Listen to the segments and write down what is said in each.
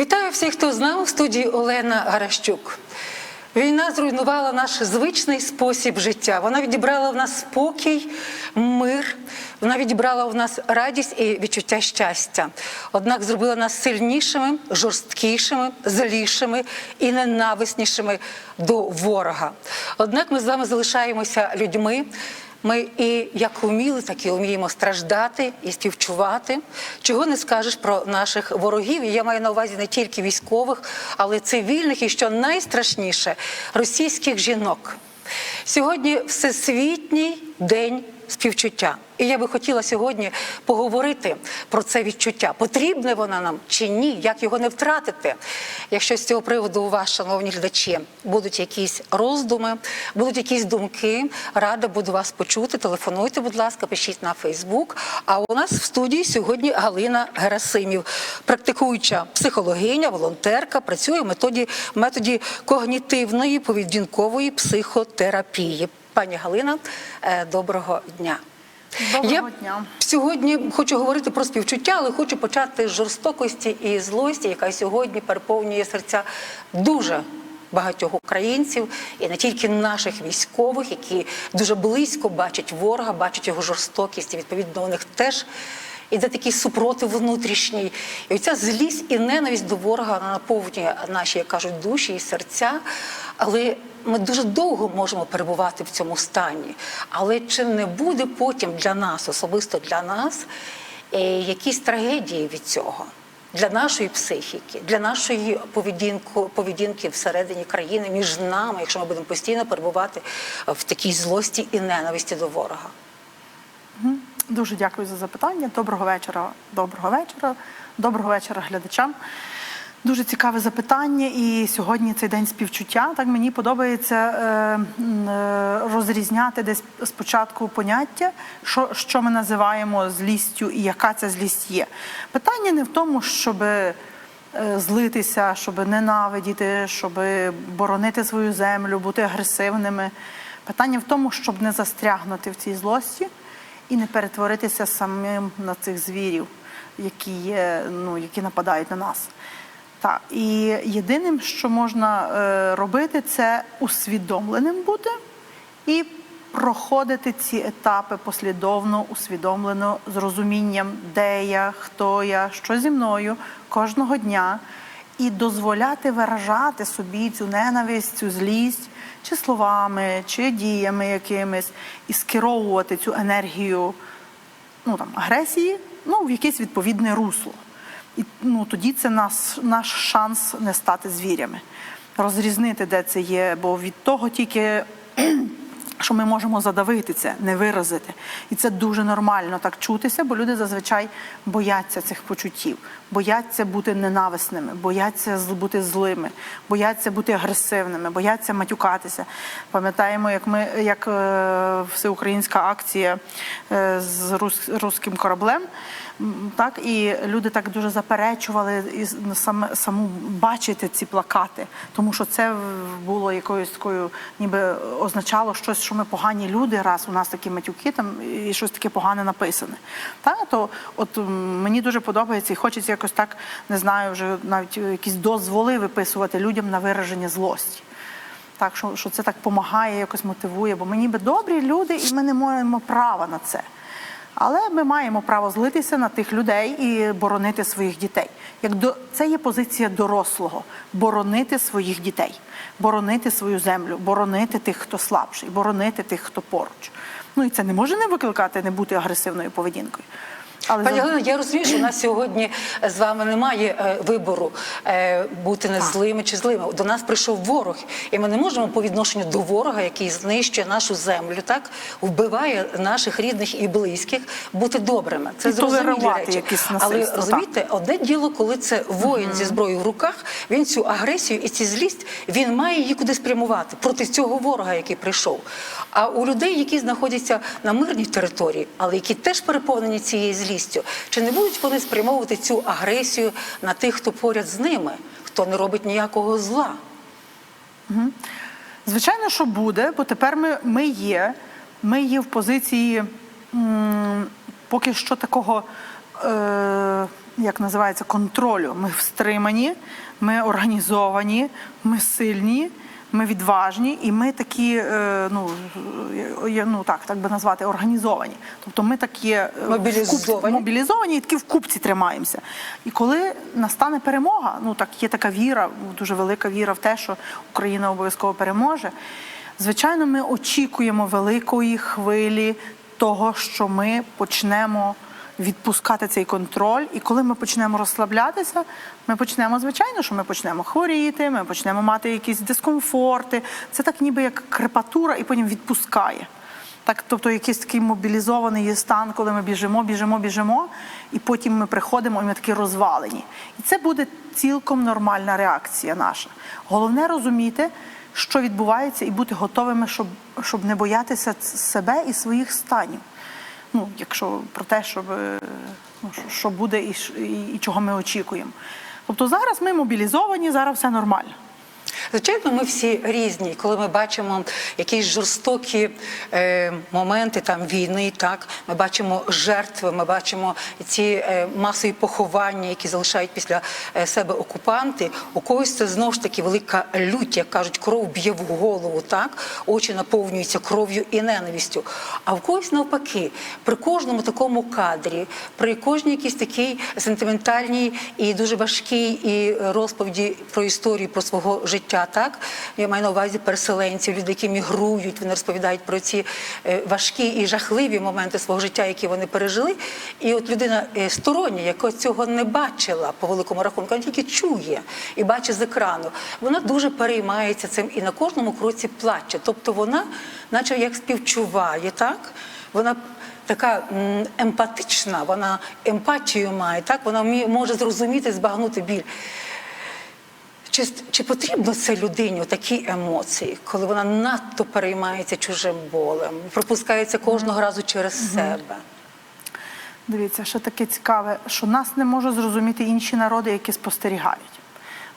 Вітаю всіх, хто знав в студії Олена Гаращук. Війна зруйнувала наш звичний спосіб життя. Вона відібрала в нас спокій, мир. Вона відібрала в нас радість і відчуття щастя. Однак зробила нас сильнішими, жорсткішими, злішими і ненависнішими до ворога. Однак ми з вами залишаємося людьми. Ми і як вміли, так і вміємо страждати і співчувати. Чого не скажеш про наших ворогів? І я маю на увазі не тільки військових, але цивільних, і що найстрашніше російських жінок. Сьогодні всесвітній день співчуття. І я би хотіла сьогодні поговорити про це відчуття. Потрібне воно нам чи ні, як його не втратити. Якщо з цього приводу у вас, шановні глядачі, будуть якісь роздуми, будуть якісь думки, рада буду вас почути. Телефонуйте, будь ласка, пишіть на Фейсбук. А у нас в студії сьогодні Галина Герасимів, практикуюча психологиня, волонтерка, працює в методі, методі когнітивної поведінкової психотерапії. Пані Галина, е, доброго дня. Доброго Я дня. сьогодні хочу говорити про співчуття, але хочу почати з жорстокості і злості, яка сьогодні переповнює серця дуже багатьох українців, і не тільки наших військових, які дуже близько бачать ворога, бачать його жорстокість, і відповідно у них теж. Іде такий супротив внутрішній, і оця злість і ненависть до ворога вона наповнює наші, як кажуть, душі і серця. Але ми дуже довго можемо перебувати в цьому стані. Але чи не буде потім для нас, особисто для нас, е, якісь трагедії від цього? Для нашої психіки, для нашої поведінки, поведінки всередині країни між нами, якщо ми будемо постійно перебувати в такій злості і ненависті до ворога. Дуже дякую за запитання. Доброго вечора. Доброго вечора. Доброго вечора глядачам. Дуже цікаве запитання, і сьогодні цей день співчуття. Так мені подобається е, е, розрізняти десь спочатку поняття, що, що ми називаємо злістю і яка ця злість є. Питання не в тому, щоб е, злитися, щоб ненавидіти, щоб боронити свою землю, бути агресивними. Питання в тому, щоб не застрягнути в цій злості і не перетворитися самим на цих звірів, які є, ну, які нападають на нас. Так, і єдиним, що можна е, робити, це усвідомленим бути і проходити ці етапи послідовно, усвідомлено, з розумінням, де я, хто я, що зі мною кожного дня, і дозволяти виражати собі цю ненависть, цю злість, чи словами, чи діями якимись, і скеровувати цю енергію ну, там, агресії ну, в якесь відповідне русло. І ну, тоді це наш, наш шанс не стати звірями. Розрізнити, де це є, бо від того тільки. Що ми можемо задавити це, не виразити, і це дуже нормально так чутися, бо люди зазвичай бояться цих почуттів, бояться бути ненависними, бояться бути злими, бояться бути агресивними, бояться матюкатися. Пам'ятаємо, як ми як е, всеукраїнська акція е, з рус, руським кораблем. Так і люди так дуже заперечували і саме саму бачити ці плакати, тому що це було якоюсь такою, ніби означало щось, що ми погані люди, раз у нас такі матюки там і щось таке погане написане. Так, то от мені дуже подобається і хочеться якось так, не знаю, вже навіть якісь дозволи виписувати людям на вираження злості. Так, що, що це так допомагає, якось мотивує, бо ми ніби добрі люди, і ми не маємо права на це. Але ми маємо право злитися на тих людей і боронити своїх дітей. Як до це є позиція дорослого боронити своїх дітей, боронити свою землю, боронити тих, хто слабший, боронити тих, хто поруч. Ну і це не може не викликати не бути агресивною поведінкою. Але Пані Галина, я розумію, що у нас сьогодні з вами немає е, вибору е, бути не злими чи злими. До нас прийшов ворог, і ми не можемо по відношенню до ворога, який знищує нашу землю, так вбиває наших рідних і близьких, бути добрими. Це зрозумілі речі. Але розумієте, одне діло, коли це воїн зі зброєю в руках, він цю агресію і цю злість він має її куди спрямувати проти цього ворога, який прийшов. А у людей, які знаходяться на мирній території, але які теж переповнені цією злістю, чи не будуть вони спрямовувати цю агресію на тих, хто поряд з ними, хто не робить ніякого зла? Звичайно, що буде, бо тепер ми, ми є. Ми є в позиції м, поки що такого е, як називається, контролю. Ми стримані, ми організовані, ми сильні, ми відважні, і ми такі, е, ну, е, ну так, так би назвати, організовані. Тобто ми такі е, Мобілізовані. мобілізовані і такі в купці тримаємося. І коли настане перемога, ну так є така віра, дуже велика віра в те, що Україна обов'язково переможе. Звичайно, ми очікуємо великої хвилі того, що ми почнемо відпускати цей контроль. І коли ми почнемо розслаблятися, ми почнемо, звичайно, що ми почнемо хворіти, ми почнемо мати якісь дискомфорти. Це так ніби як крепатура, і потім відпускає. Так, тобто якийсь такий мобілізований є стан, коли ми біжимо, біжимо, біжимо, і потім ми приходимо, і ми такі розвалені. І це буде цілком нормальна реакція наша. Головне розуміти, що відбувається, і бути готовими, щоб, щоб не боятися себе і своїх станів. Ну, якщо про те, щоб, е, ну, що- буде і, і, і чого ми очікуємо. Тобто зараз ми мобілізовані, зараз все нормально. Звичайно, ми всі різні. Коли ми бачимо якісь жорстокі е, моменти там війни, так ми бачимо жертви, ми бачимо ці е, масові поховання, які залишають після е, себе окупанти. У когось це знову ж таки велика лють, як кажуть, кров б'є в голову, так очі наповнюються кров'ю і ненавистю. А в когось навпаки, при кожному такому кадрі, при кожній якійсь такій сентиментальній і дуже важкій і розповіді про історію про свого життя, так я маю на увазі переселенців, люди, які мігрують, вони розповідають про ці е, важкі і жахливі моменти свого життя, які вони пережили. І от людина е, стороння, яка цього не бачила по великому рахунку, вона тільки чує і бачить з екрану. Вона дуже переймається цим і на кожному кроці плаче. Тобто вона, наче як співчуває, так вона. Така емпатична, вона емпатію має, так вона може зрозуміти, збагнути біль. Чи, чи потрібно це людині такі емоції, коли вона надто переймається чужим болем, пропускається кожного разу через себе? Дивіться, що таке цікаве, що нас не можуть зрозуміти інші народи, які спостерігають.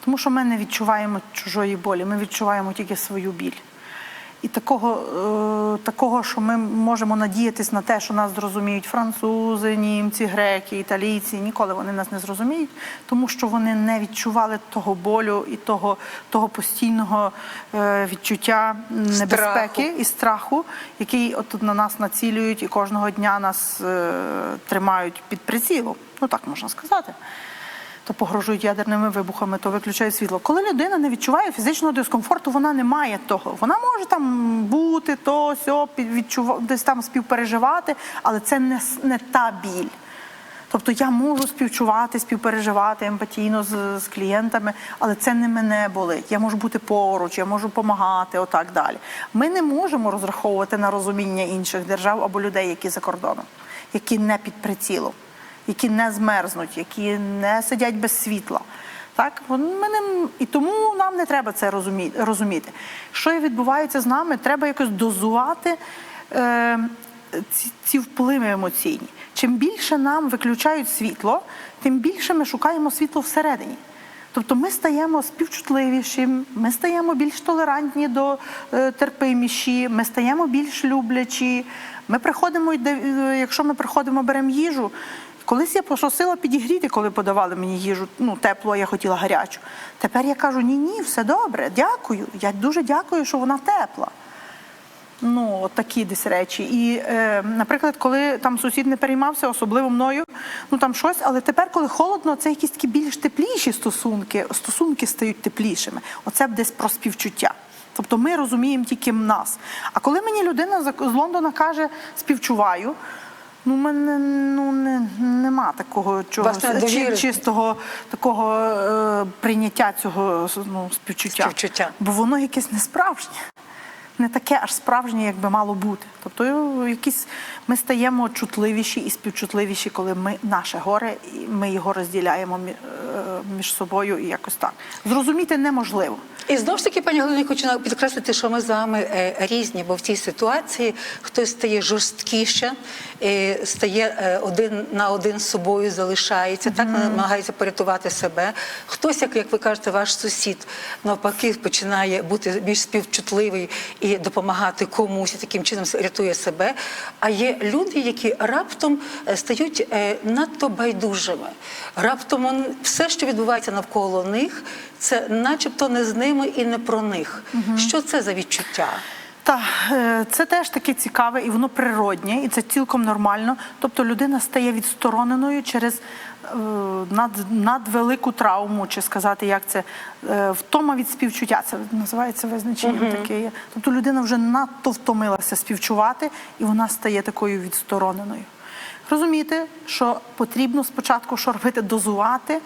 Тому що ми не відчуваємо чужої болі, ми відчуваємо тільки свою біль. І такого, е, такого, що ми можемо надіятись на те, що нас зрозуміють французи, німці, греки, італійці, ніколи вони нас не зрозуміють, тому що вони не відчували того болю і того, того постійного е, відчуття небезпеки і страху, який от на нас націлюють і кожного дня нас е, тримають під прицілом. Ну так можна сказати. То погрожують ядерними вибухами, то виключають світло. Коли людина не відчуває фізичного дискомфорту, вона не має того. Вона може там бути, то сьо, відчува... десь там співпереживати, але це не, не та біль. Тобто я можу співчувати, співпереживати емпатійно з, з клієнтами, але це не мене болить. Я можу бути поруч, я можу допомагати, отак далі. Ми не можемо розраховувати на розуміння інших держав або людей, які за кордоном, які не під прицілом, які не змерзнуть, які не сидять без світла. Так, Вон- ми не- і тому нам не треба це розуміти. Що відбувається з нами, треба якось дозувати е, ці, ці впливи емоційні. Чим більше нам виключають світло, тим більше ми шукаємо світло всередині. Тобто ми стаємо співчутливіші, ми стаємо більш толерантні до е, терпиміші, ми стаємо більш люблячі. Ми приходимо, е, якщо ми приходимо, беремо їжу. Колись я попросила підігріти, коли подавали мені їжу, ну теплу, а я хотіла гарячу. Тепер я кажу: ні, ні, все добре, дякую. Я дуже дякую, що вона тепла. Ну, от такі десь речі. І, е, наприклад, коли там сусід не переймався, особливо мною, ну там щось, але тепер, коли холодно, це якісь такі більш тепліші стосунки, стосунки стають теплішими. Оце десь про співчуття. Тобто ми розуміємо тільки нас. А коли мені людина з Лондона каже співчуваю, ну мене ну не нема такого чогось чи- чистого такого е, прийняття цього ну, співчуття. Співчуття. Бо воно якесь несправжнє не таке аж справжнє, як би мало бути. Тобто е, якісь ми стаємо чутливіші і співчутливіші, коли ми наше горе, і ми його розділяємо е, між собою і якось так. Зрозуміти неможливо. І знову ж таки, пані Галино, хочу підкреслити, що ми з вами е, різні, бо в цій ситуації хтось стає жорсткіше, е, стає е, один на один з собою, залишається, так намагається порятувати себе. Хтось, як, як ви кажете, ваш сусід навпаки починає бути більш співчутливий і допомагати комусь, і таким чином рятує себе. А є люди, які раптом стають надто байдужими. Раптом все, що відбувається навколо них, це начебто не з ними і не про них. Що це за відчуття? Так, е, це теж таке цікаве і воно природнє, і це цілком нормально. Тобто людина стає відстороненою через е, над, надвелику травму, чи сказати, як це е, втома від співчуття. Це називається визначенням таке. є. Тобто людина вже надто втомилася співчувати, і вона стає такою відстороненою. Розумієте, що потрібно спочатку що робити, дозувати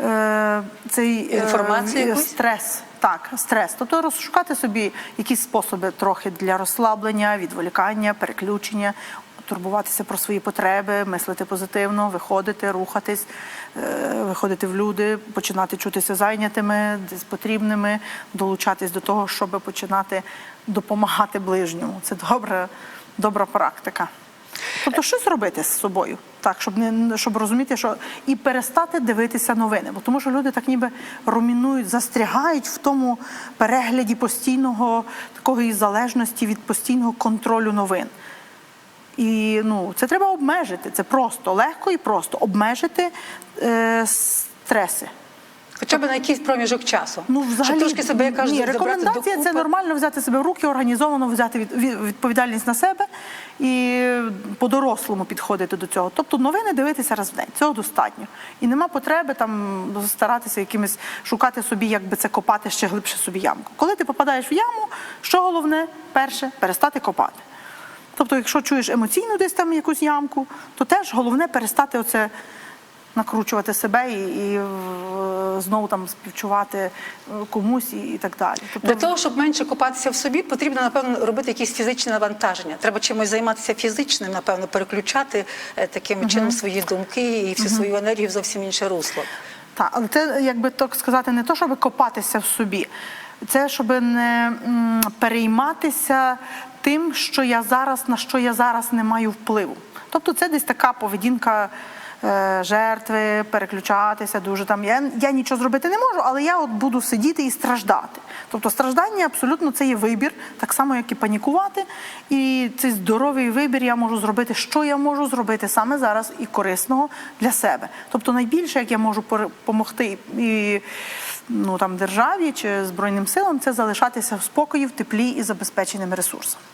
е, цей е, стрес. Так, стрес. Тобто розшукати собі якісь способи трохи для розслаблення, відволікання, переключення, турбуватися про свої потреби, мислити позитивно, виходити, рухатись, е, виходити в люди, починати чутися зайнятими, потрібними, долучатись до того, щоб починати допомагати ближньому. Це добра, добра практика. Тобто щось робити з собою, так, щоб не щоб розуміти, що і перестати дивитися новини. Бо тому що люди так ніби румінують, застрягають в тому перегляді постійного такої залежності від постійного контролю новин. І ну, це треба обмежити. Це просто легко і просто обмежити е, стреси. Хоча б на якийсь проміжок часу. Ну, взагалі, Щоб трошки себе, я кажу, ні, рекомендація це нормально взяти себе в руки, організовано взяти від, від- відповідальність на себе і по-дорослому підходити до цього. Тобто новини дивитися раз в день. Цього достатньо. І нема потреби там старатися якимось шукати собі, як би це копати ще глибше собі ямку. Коли ти попадаєш в яму, що головне? Перше перестати копати. Тобто, якщо чуєш емоційну десь там якусь ямку, то теж головне перестати оце накручувати себе і, і е, знову там співчувати е, комусь і, і так далі. Тобто, Для того, щоб менше копатися в собі, потрібно, напевно, робити якісь фізичні навантаження. Треба чимось займатися фізичним, напевно, переключати е, таким чином свої думки і всю свою енергію в зовсім інше русло. Так, але це, якби так сказати, не то, щоб копатися в собі, це щоб не перейматися тим, що я зараз, на що я зараз не маю впливу. Тобто це десь така поведінка. Е, Жертви, переключатися дуже там. Я, я нічого зробити не можу, але я от буду сидіти і страждати. Тобто страждання абсолютно це є вибір, так само, як і панікувати. І цей здоровий вибір я можу зробити, що я можу зробити саме зараз і корисного для себе. Тобто найбільше, як я можу допомогти і ну, там, державі чи Збройним силам, це залишатися в спокої, в теплі і забезпеченими ресурсами.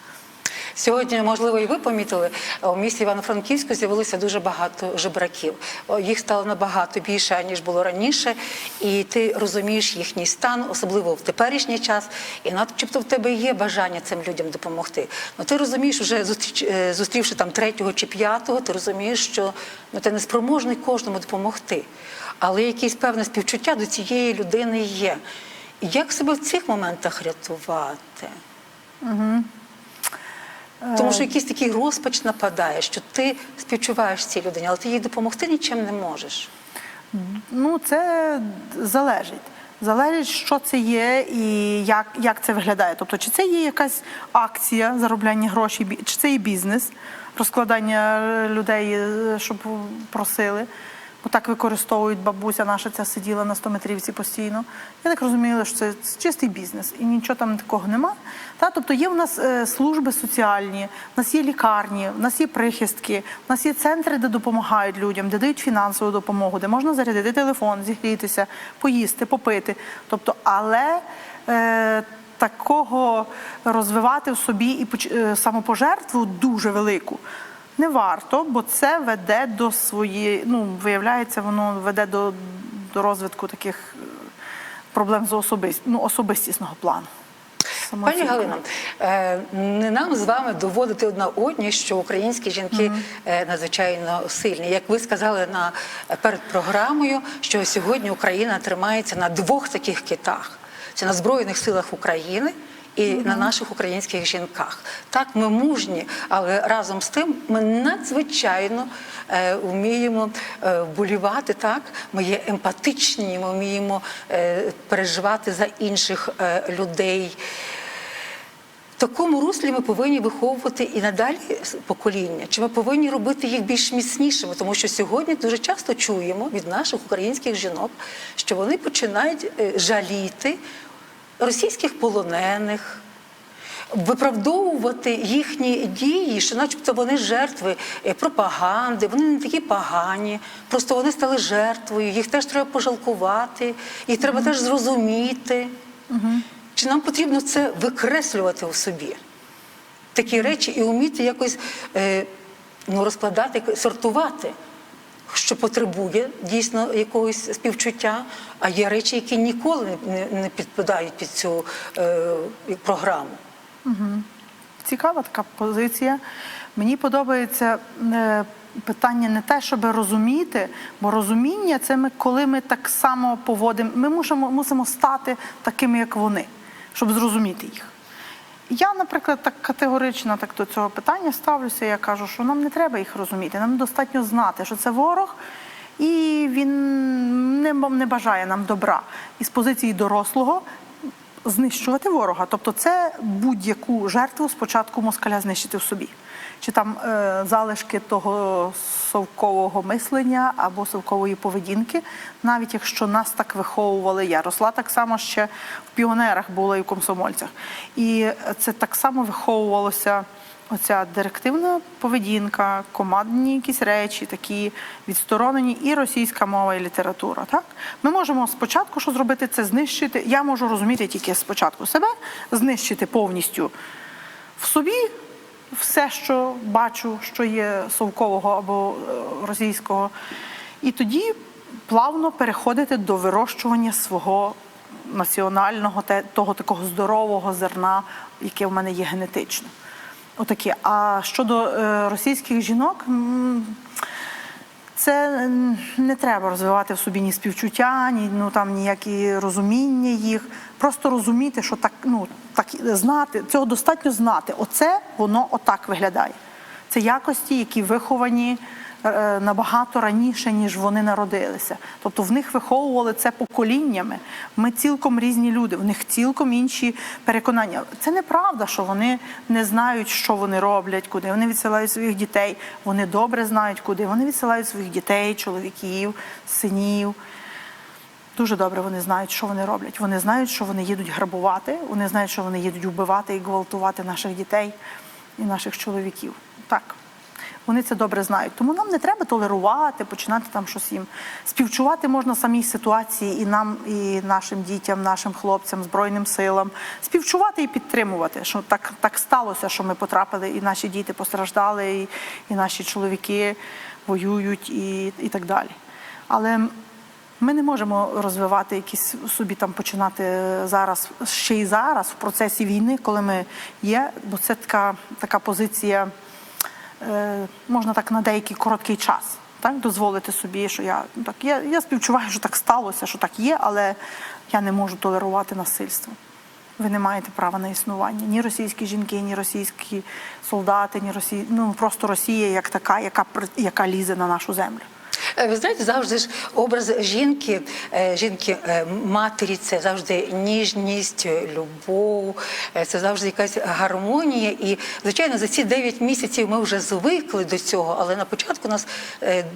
Сьогодні, можливо, і ви помітили, у місті Івано-Франківську з'явилося дуже багато жебраків. Їх стало набагато більше, ніж було раніше, і ти розумієш їхній стан, особливо в теперішній час, і начебто в тебе є бажання цим людям допомогти. Ну ти розумієш, вже е, зустрівши там третього чи п'ятого, ти розумієш, що ну, ти не спроможний кожному допомогти. Але якесь певне співчуття до цієї людини є. Як себе в цих моментах рятувати? Тому що якийсь такий розпач нападає, що ти співчуваєш цій людині, але ти їй допомогти нічим не можеш. Ну, це залежить. Залежить, що це є і як, як це виглядає. Тобто, чи це є якась акція заробляння грошей, чи це є бізнес, розкладання е, людей, е, щоб просили. Бо так використовують бабуся наша ця сиділа на 100-метрівці постійно. Я так розуміла, що це чистий бізнес і нічого там такого нема. Та? Тобто є в нас е, служби соціальні, в нас є лікарні, в нас є прихистки, в нас є центри, де допомагають людям, де дають фінансову допомогу, де можна зарядити телефон, зігрітися, поїсти, попити. Тобто, але е, такого розвивати в собі і е, самопожертву дуже велику. Не варто, бо це веде до своєї, ну виявляється, воно веде до, до розвитку таких е, проблем з особист, ну, особистісного плану. Пані. Галино, е, не нам з вами доводити одна одній, що українські жінки е, надзвичайно сильні. Як ви сказали на перед програмою, що сьогодні Україна тримається на двох таких китах: це на збройних силах України. І на наших українських жінках так ми мужні, але разом з тим ми надзвичайно е, вміємо е, вболівати. Так, ми є емпатичні, ми вміємо е, переживати за інших е, людей. В такому руслі ми повинні виховувати і надалі покоління. Чи ми повинні робити їх більш міцнішими? Тому що сьогодні дуже часто чуємо від наших українських жінок, що вони починають е, жаліти російських полонених. виправдовувати їхні дії, що, начебто, вони жертви е, пропаганди, вони не такі погані, просто вони стали жертвою, їх теж треба пожалкувати, їх треба теж зрозуміти. Чи нам потрібно це викреслювати у собі? Такі речі і вміти якось е, ну, розкладати, сортувати, що потребує дійсно якогось співчуття, а є речі, які ніколи не, підпадають під цю е, програму. Цікава така позиція. Мені подобається е, питання не те, щоб розуміти, бо розуміння це ми, коли ми так само поводимо. Ми мусимо, мусимо стати такими, як вони, щоб зрозуміти їх. Я, наприклад, так категорично так до цього питання ставлюся. Я кажу, що нам не треба їх розуміти. Нам достатньо знати, що це ворог, і він не, не бажає нам добра. І з позиції дорослого знищувати ворога. Тобто, це будь-яку жертву спочатку москаля знищити в собі. Чи там е, залишки того совкового мислення або совкової поведінки, навіть якщо нас так виховували, я росла так само ще в піонерах була і в комсомольцях. І це так само виховувалося. Оця директивна поведінка, командні якісь речі, такі відсторонені, і російська мова, і література. Так ми можемо спочатку що зробити, це знищити. Я можу розуміти тільки спочатку себе, знищити повністю в собі все, що бачу, що є совкового або е, російського, і тоді плавно переходити до вирощування свого національного, того такого здорового зерна, яке в мене є генетично. Отаке. А щодо е, російських жінок, це не треба розвивати в собі ні співчуття, ні ну там ніякі розуміння їх. Просто розуміти, що так, ну так знати, цього достатньо знати. Оце воно отак виглядає. Це якості, які виховані набагато раніше, ніж вони народилися. Тобто в них виховували це поколіннями. Ми цілком різні люди, в них цілком інші переконання. Це неправда, що вони не знають, що вони роблять, куди вони відсилають своїх дітей. Вони добре знають, куди вони відсилають своїх дітей, чоловіків, синів. Дуже добре вони знають, що вони роблять. Вони знають, що вони їдуть грабувати, вони знають, що вони їдуть вбивати і гвалтувати наших дітей і наших чоловіків. Так. Вони це добре знають. Тому нам не треба толерувати, починати там щось їм. Співчувати можна самій ситуації і нам, і нашим дітям, нашим хлопцям, Збройним силам. Співчувати і підтримувати, що так, так сталося, що ми потрапили, і наші діти постраждали, і, і наші чоловіки воюють, і, і так далі. Але ми не можемо розвивати якісь собі там починати зараз, ще й зараз в процесі війни, коли ми є, бо це така, така позиція, можна так на деякий короткий час. Так, дозволити собі, що я ну, так я, я співчуваю, що так сталося, що так є, але я не можу толерувати насильство. Ви не маєте права на існування. Ні російські жінки, ні російські солдати, ні росі... ну просто Росія як така, яка яка лізе на нашу землю. Е, Ви знаєте, завжди ж образ жінки, е, жінки е, матері це завжди ніжність, любов, це завжди якась гармонія. І, звичайно, за ці 9 місяців ми вже звикли до цього, але на початку нас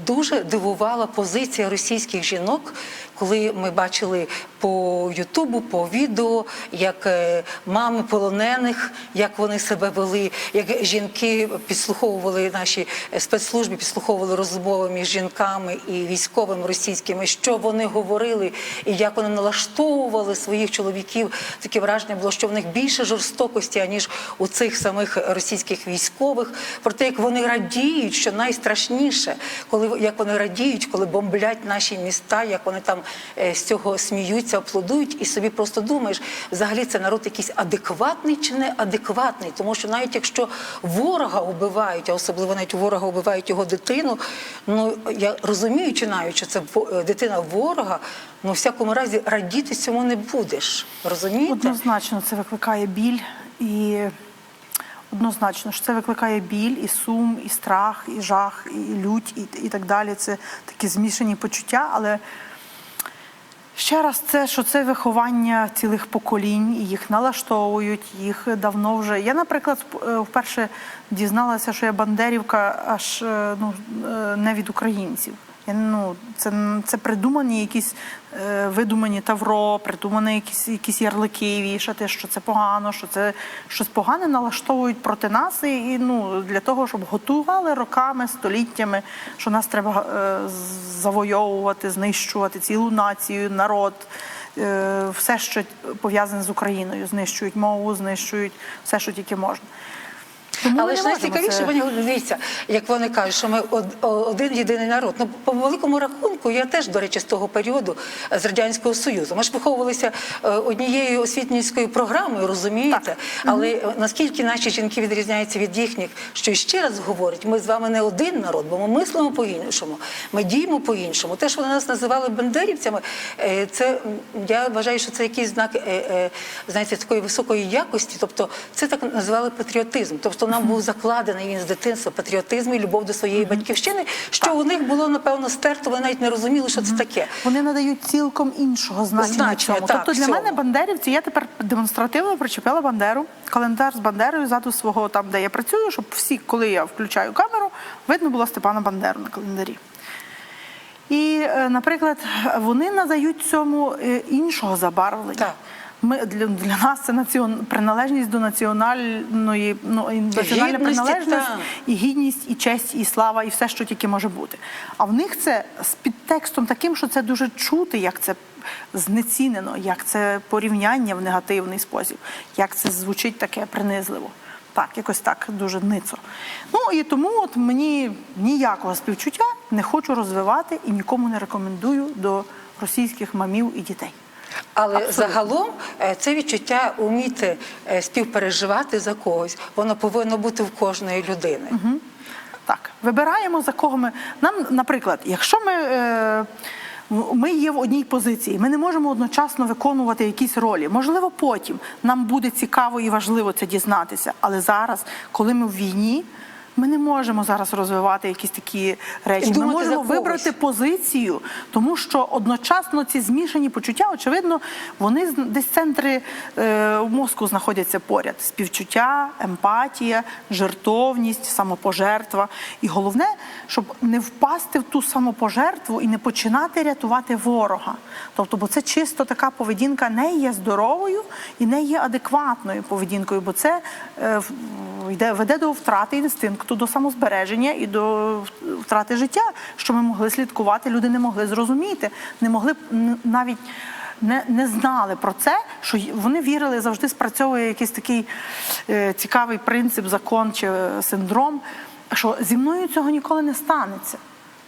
дуже дивувала позиція російських жінок, коли ми бачили по Ютубу, по відео, як е, мами полонених, як вони себе вели, як жінки підслуховували наші е, спецслужби, підслуховували розмови між жінками і військовими російськими, що вони говорили, і як вони налаштовували своїх чоловіків. Таке враження було, що в них більше жорстокості, аніж у цих самих російських військових. Про те, як вони радіють, що найстрашніше, коли як вони радіють, коли бомблять наші міста, як вони там е, з цього сміються, аплодують, і собі просто думаєш, взагалі це народ якийсь адекватний чи неадекватний, тому що навіть якщо ворога вбивають, а особливо навіть ворога вбивають його дитину, ну я розумію, чи що це е, дитина ворога, ну в всякому разі радіти цьому не будеш. Розумієте? Однозначно це викликає біль і однозначно що це викликає біль, і сум, і страх, і жах, і лють, і, і так далі. Це такі змішані почуття, але. Ще раз, це що це виховання цілих поколінь, їх налаштовують, їх давно вже. Я, наприклад, е, вперше дізналася, що я бандерівка аж е, ну, е, не від українців. Я, ну, це, це придумані якісь видумані тавро, придумані якісь, якісь ярлики вішати, що це погано, що це щось погане налаштовують проти нас і, і ну, для того, щоб готували роками, століттями, що нас треба е, завойовувати, знищувати цілу націю, народ. е, Все, що пов'язане з Україною, знищують мову, знищують все, що тільки можна. Тому Але ж найцікавіше, це- пані дивіться, як вони кажуть, що ми один єдиний народ. Ну, по великому рахунку, я теж, до речі, з того періоду з Радянського Союзу. Ми ж виховувалися е, однією освітницькою програмою, розумієте? Але е, наскільки наші жінки відрізняються від їхніх, що ще раз говорять, ми з вами не один народ, бо ми мислимо по-іншому, ми діємо по-іншому. Те, що вони нас називали бандерівцями, е, це я вважаю, що це якийсь знак е, знаєте, такої високої якості. Тобто це так називали патріотизм. Тобто нам був закладений він з дитинства патріотизм і любов до своєї батьківщини, що у них було напевно стерто, вони навіть не розуміли, що це таке. Вони надають цілком іншого значення Значення, цьому. так, тобто для мене бандерівці, я тепер демонстративно причепила бандеру, календар з бандерою ззаду свого там, де я працюю, щоб всі, коли я включаю камеру, видно було Степана Бандеру на календарі. І, е, наприклад, вони надають цьому е, іншого забарвлення. Так. Ми для, для нас це націон... приналежність до національної ну, і національна приналежність так. і гідність, і честь, і слава, і все, що тільки може бути. А в них це з підтекстом таким, що це дуже чути, як це знецінено, як це порівняння в негативний спосіб, як це звучить таке принизливо. Так, якось так дуже ницо. Ну і тому от мені ніякого співчуття не хочу розвивати і нікому не рекомендую до російських мамів і дітей. Але Абсолютно. загалом е, це відчуття уміти е, співпереживати за когось, воно повинно бути в кожної людини. Так, вибираємо за кого ми. Нам, наприклад, якщо ми, е, ми є в одній позиції, ми не можемо одночасно виконувати якісь ролі. Можливо, потім нам буде цікаво і важливо це дізнатися. Але зараз, коли ми в війні, ми не можемо зараз розвивати якісь такі речі. Ми думати за можемо вибрати позицію, тому що одночасно ці змішані почуття, очевидно, вони десь центри е, мозку знаходяться поряд: співчуття, емпатія, жертовність, самопожертва. І головне, щоб не впасти в ту самопожертву і не починати рятувати ворога. Тобто, бо це чисто така поведінка не є здоровою і не є адекватною поведінкою, бо це е, йде веде до втрати інстинкту, до самозбереження і до втрати життя, що ми могли слідкувати, люди не могли зрозуміти, не могли навіть. Не, не знали про це, що вони вірили, завжди спрацьовує якийсь такий е, цікавий принцип, закон чи е, синдром, що зі мною цього ніколи не станеться.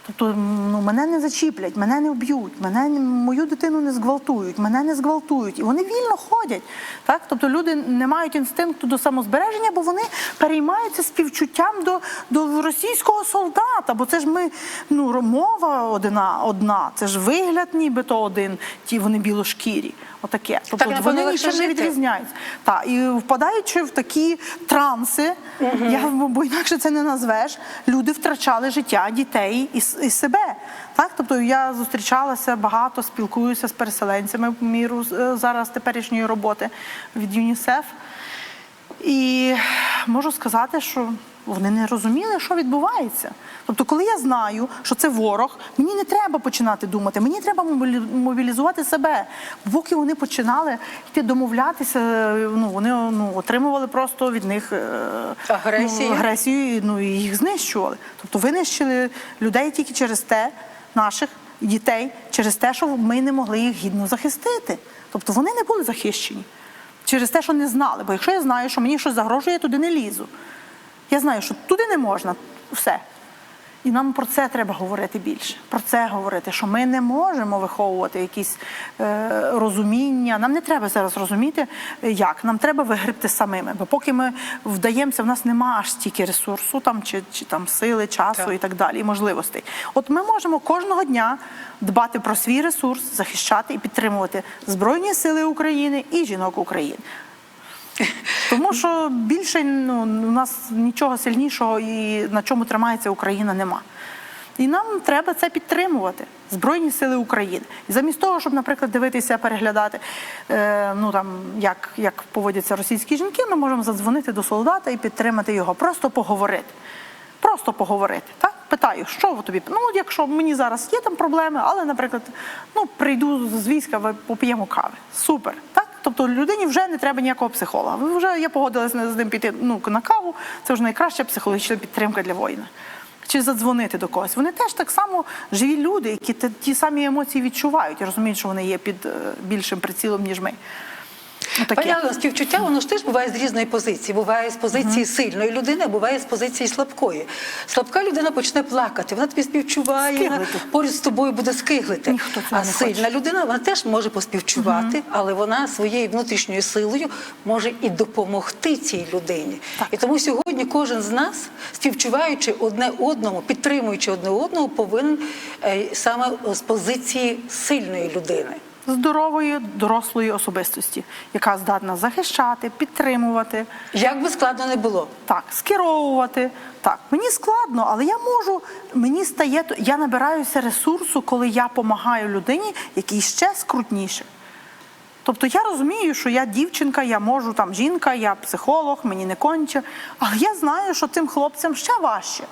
Тобто ну, мене не зачіплять, мене не вб'ють, мене не- мою дитину не зґвалтують, мене не зґвалтують. І вони вільно ходять. Так? Тобто люди не мають інстинкту до самозбереження, бо вони переймаються співчуттям до, до російського солдата. Бо це ж ми, ну, мова одна, одна, це ж вигляд нібито один, ті вони білошкірі. Отаке. Тобто напевно, вони нічим не відрізняються. Так, і впадаючи в такі транси, я, бо інакше це не назвеш, люди втрачали життя дітей і, і себе. Так? Тобто я зустрічалася багато, спілкуюся з переселенцями в міру е, зараз теперішньої роботи від ЮНІСЕФ. І можу сказати, що вони не розуміли, що відбувається. Тобто, коли я знаю, що це ворог, мені не треба починати думати, мені треба мобілі- мобілізувати себе. Поки вони починали йти домовлятися, ну вони ну, отримували просто від них е, Агресію. Ну, агресію, ну і їх знищували. Тобто винищили людей тільки через те, наших дітей, через те, що ми не могли їх гідно захистити. Тобто вони не були захищені через те, що не знали. Бо якщо я знаю, що мені щось загрожує, я туди не лізу. Я знаю, що туди не можна, все. І нам про це треба говорити більше. Про це говорити, що ми не можемо виховувати якісь е, розуміння. Нам не треба зараз розуміти, як. Нам треба вигребти самими. Бо поки ми вдаємося, в нас нема аж стільки ресурсу, там чи, чи там сили, часу Так. і так далі, і можливостей. От ми можемо кожного дня дбати про свій ресурс, захищати і підтримувати Збройні Сили України і жінок України. Тому що більше ну, у нас нічого сильнішого і на чому тримається Україна нема. І нам треба це підтримувати. Збройні сили України. І замість того, щоб, наприклад, дивитися, переглядати, е, ну там як, як поводяться російські жінки, ми можемо задзвонити до солдата і підтримати його, просто поговорити. Просто поговорити. Так? питаю, що тобі? Ну, якщо мені зараз є там проблеми, але, наприклад, ну прийду з війська, поп'ємо кави. Супер. Так? Тобто людині вже не треба ніякого психолога. Ви вже я погодилася з ним піти ну, на каву. Це вже найкраща психологічна підтримка для воїна. Чи задзвонити до когось. Вони теж так само живі люди, які ті самі емоції відчувають і розуміють, що вони є під е, більшим прицілом, ніж ми. Отаке. Пані співчуття воно ж теж буває з різної позиції. Буває з позиції сильної людини, буває з позиції слабкої. Слабка людина почне плакати, вона тобі співчуває, вона поряд з тобою буде скиглити. Ніхто а не сильна хоче. людина вона теж може поспівчувати, але вона своєю внутрішньою силою може і допомогти цій людині. Так. І тому сьогодні кожен з нас, співчуваючи одне одному, підтримуючи одне одного, повинен е, саме з позиції сильної людини. Здорової дорослої особистості, яка здатна захищати, підтримувати, Як би складно не було. так, скеровувати. Так, мені складно, але я можу. Мені стає я набираюся ресурсу, коли я допомагаю людині, якій ще скрутніше. Тобто я розумію, що я дівчинка, я можу там жінка, я психолог, мені не конче. Але я знаю, що цим хлопцям ще важче.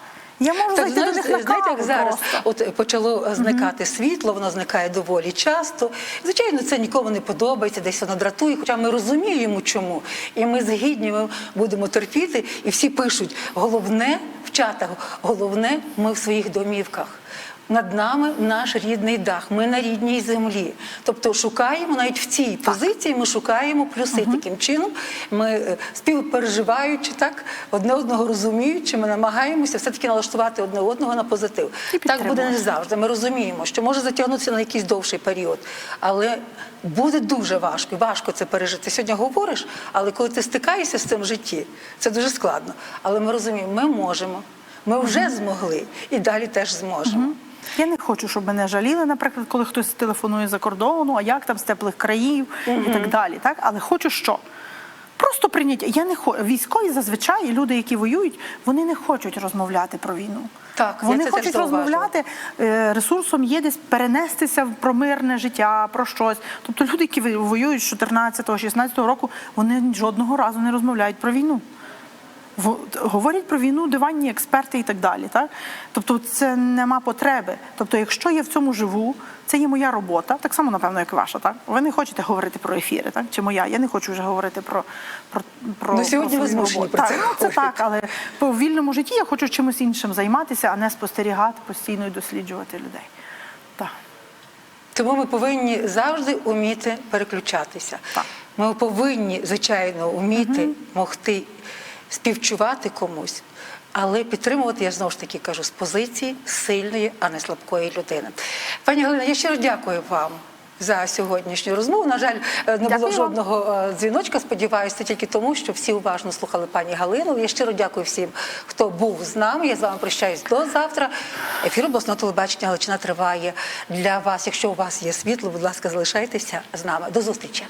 Я можу Так, зайти до них на знаєте, каву як зараз просто. от почало зникати світло, воно зникає доволі часто. Звичайно, це нікому не подобається, десь воно дратує, хоча ми розуміємо, чому. І ми згідні, ми будемо терпіти. І всі пишуть: головне в чатах, головне ми в своїх домівках. Над нами наш рідний дах, ми на рідній землі. Тобто шукаємо навіть в цій позиції, ми шукаємо плюси таким чином. Ми е, співпереживаючи так, одне одного розуміючи, ми намагаємося все-таки налаштувати одне одного на позитив. І Так буде не завжди. Ми розуміємо, що може затягнутися на якийсь довший період, але буде дуже важко. Важко це пережити. Сьогодні говориш, але коли ти стикаєшся з цим в житті, це дуже складно. Але ми розуміємо, ми можемо, ми вже змогли і далі теж зможемо. Я не хочу, щоб мене жаліли, наприклад, коли хтось телефонує за кордону, а як там з теплих країв і так далі. Так? Але хочу що? Просто прийняття. Я не хочу. Військові зазвичай люди, які воюють, вони не хочуть розмовляти про війну. Так, вони це хочуть розмовляти е, ресурсом є десь перенестися про мирне життя, про щось. Тобто люди, які воюють з 14-16 року, вони жодного разу не розмовляють про війну. Говорять про війну диванні експерти і так далі. Так? Тобто це нема потреби. Тобто, якщо я в цьому живу, це є моя робота, так само, напевно, як і ваша. Так? Ви не хочете говорити про ефіри, так? чи моя. Я не хочу вже говорити про, про, про, Ну, сьогодні про ви свою роботу. про це так, ну, це так, але по вільному житті я хочу чимось іншим займатися, а не спостерігати постійно і досліджувати людей. Так. Тому ми повинні завжди вміти переключатися. Так. Ми повинні, звичайно, вміти могти співчувати комусь, але підтримувати, я знову ж таки кажу, з позиції сильної, а не слабкої людини. Пані Галина, я щиро дякую вам. За сьогоднішню розмову. На жаль, е, не Дякую було жодного е, дзвіночка. Сподіваюся, тільки тому, що всі уважно слухали пані Галину. Я щиро дякую всім, хто був з нами. Я з вами прощаюсь до завтра. Ефір обласного телебачення Галичина триває для вас. Якщо у вас є світло, будь ласка, залишайтеся з нами. До зустрічі.